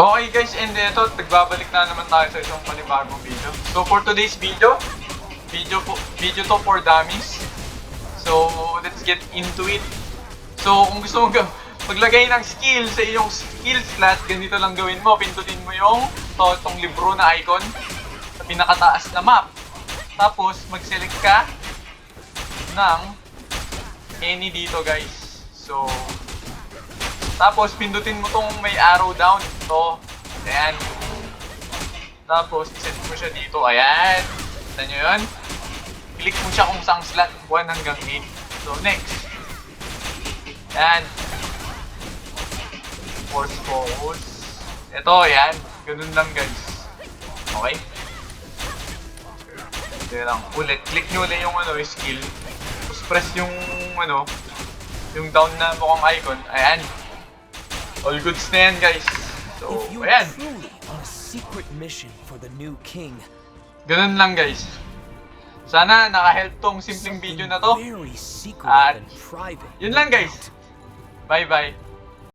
Okay guys, and ito, nagbabalik na naman tayo sa isang panibagong video. So for today's video, video po, video to for dummies. So let's get into it. So kung gusto mo ga- maglagay ng skill sa iyong skill slot, ganito lang gawin mo. Pindutin mo yung to, tong libro na icon sa pinakataas na map. Tapos mag-select ka ng any dito guys. So tapos, pindutin mo tong may arrow down. Ito. Ayan. Tapos, iset mo siya dito. Ayan. Kita nyo yun? Click mo siya kung saan slot. 1 hanggang 8. So, next. Ayan. Force focus. Ito, ayan. Ganun lang, guys. Okay? Ito lang. Ulit. Click nyo ulit yung ano, skill. Tapos press yung ano, yung down na mukhang icon. Ayan. All goods na yan, guys. So, ayan. truly on a secret mission for the new king, Ganun lang, guys. Sana naka-help tong simpleng video na to. At. Yun lang, guys. Bye-bye.